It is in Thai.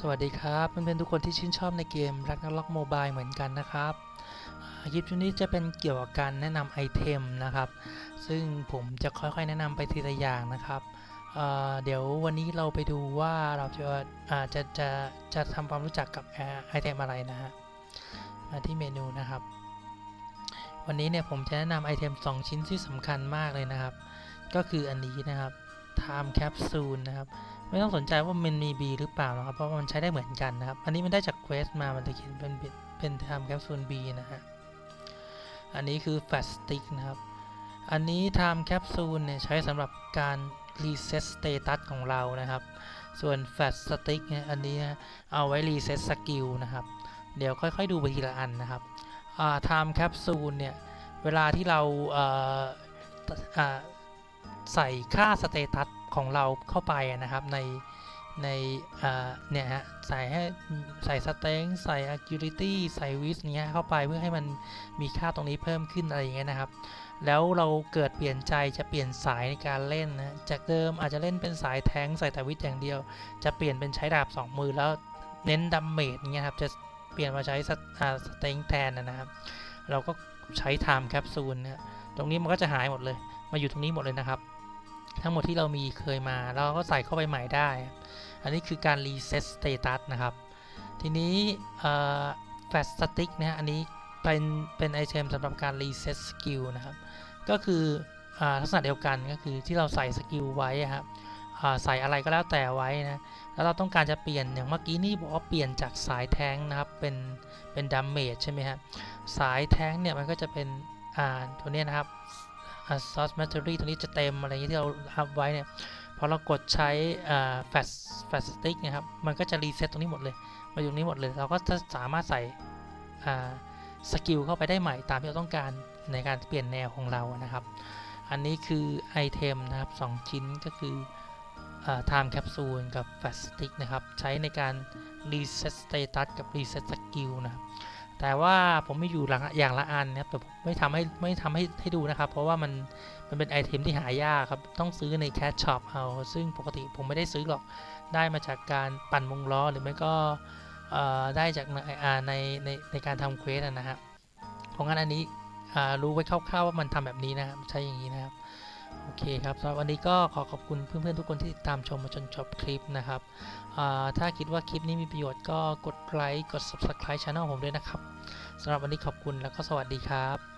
สวัสดีครับเพื่อนๆทุกคนที่ชื่นชอบในเกมรักนักล็อกโมบายเหมือนกันนะครับคลิปชุดนี้จะเป็นเกี่ยวกับการแนะนำไอเทมนะครับ ซึ่งผมจะค่อยๆ แนะนำไปทีละอย่างนะครับเเดี๋ยววันนี้เราไปดูว่าเราจะจะจะจะทำความรู้จักกับไอเทมอะไรนะฮะมาที่เมนูนะครับ วันนี้เนี่ยผมจะแนะนำไอเทม 2 ชิ้นที่สำคัญมากเลยนะครับ ก็คืออันนี้นะครับ Time Capsule นะครับ ไม่ต้องสนใจว่ามันมี B หรือเปล่านะครับ เพราะมันใช้ได้เหมือนกันนะครับ อันนี้มันได้จากเควสมา มันจะเขียนเป็นเป็นทำแคปซูล B นะฮะ อันนี้คือ Fat Stick นะครับ อันนี้ Time Capsule เนี่ยใช้สำหรับการ Reset Status ของเรานะครับ ส่วน Fat Stick เนี่ยอันนี้เอาไว้ Reset Skill นะครับ เดี๋ยวค่อยๆดูไปทีละอันนะครับอ่า Time Capsule เนี่ย เวลาที่เราเอ่ออ่าใส่ค่าสเตตัส ของเราเข้าไปนะครับในในเนี่ยฮะใส่ให้ใส่สเต็งใส่ agility ใส่วิสเงี้ยเข้าไปเพื่อให้มันมีค่าตรงนี้เพิ่มขึ้นอะไรอย่างเงี้ยนะครับ แล้วเราเกิดเปลี่ยนใจจะเปลี่ยนสายในการเล่นนะจากเดิมอาจจะเล่นเป็นสายแทงใส่แต่วิทอย่างเดียว จะเปลี่ยนเป็นใช้ดาบสองมือแล้วเน้นดัมเมจเงี้ยครับจะเปลี่ยนมาใช้สสเต็งแทนนะนะครับ เราก็ใช้ไทม์แคปซูลนะตรงนี้มันก็จะหายหมดเลย มาอยู่ตรงนี้หมดเลยนะครับ ทั้งหมดที่เรามีเคยมาเราก็ใส่เข้าไปใหม่ได้ อันนี้คือการรีเซ็ตสเตตัสนะครับ ทีนี้แฟตสติ๊กนะฮะอันนี้เป็นเป็นไอเทมสำหรับการรีเซ็ตสกิลนะครับ ก็คืออลักษณะเดียวกันก็คือที่เราใส่สกิลไว้ครับใส่อะไรก็แล้วแต่ไว้นะแล้วเราต้องการจะเปลี่ยนอย่างเมื่อกี้นี่บอกว่าเปลี่ยนจากสายแท้งนะครับเป็นเป็นดัมเมจใช่ไหมฮะสายแท้งเนี่ยมันก็จะเป็นอ่าตัวนี้นะครับ ซอสแมทเทอรี่ตัวนี้จะเต็มอะไรอย่างนี้ที่เราอัพไว้เนี่ยพอเรากดใช้แฟลชแฟลชสติ๊กนะครับมันก็จะรีเซ็ตตรงนี้หมดเลยมาอยู่ตรงนี้หมดเลย เราก็จะสามารถใส่สกิลเข้าไปได้ใหม่ตามที่เราต้องการในการเปลี่ยนแนวของเรานะครับ อันนี้คือไอเทมนะครับ 2 ชิ้นก็คือ Time Capsule กับ Fast Stick นะครับ ใช้ในการ Reset Status กับ Reset Skill นะครับ แต่ว่าผมไม่อยู่หลังอย่างละอันนะครับแต่ผมไม่ทำให้ไม่ทำให้ให้ดูนะครับ เพราะว่ามันมันเป็นไอเทมที่หายากครับ ต้องซื้อในแคชช็อปเอา ซึ่งปกติผมไม่ได้ซื้อหรอก ได้มาจากการปั่นวงล้อหรือไม่ก็ได้จากในในในในการทำเควสอะนะฮะเพราะงั้นอันนี้รู้ไว้คร่าวๆว่ามันทำแบบนี้นะครับ ใช้อย่างนี้นะครับ โอเคครับสำหรับวันนี้ก็ขอขอบคุณเพื่อนๆทุกคนที่ติดตามชมมาจนจบคลิปนะครับ ถ้าคิดว่าคลิปนี้มีประโยชน์ก็กดไลค์กด subscribe channel ผมด้วยนะครับสำหรับวันนี้ขอบคุณแล้วก็สวัสดีครับ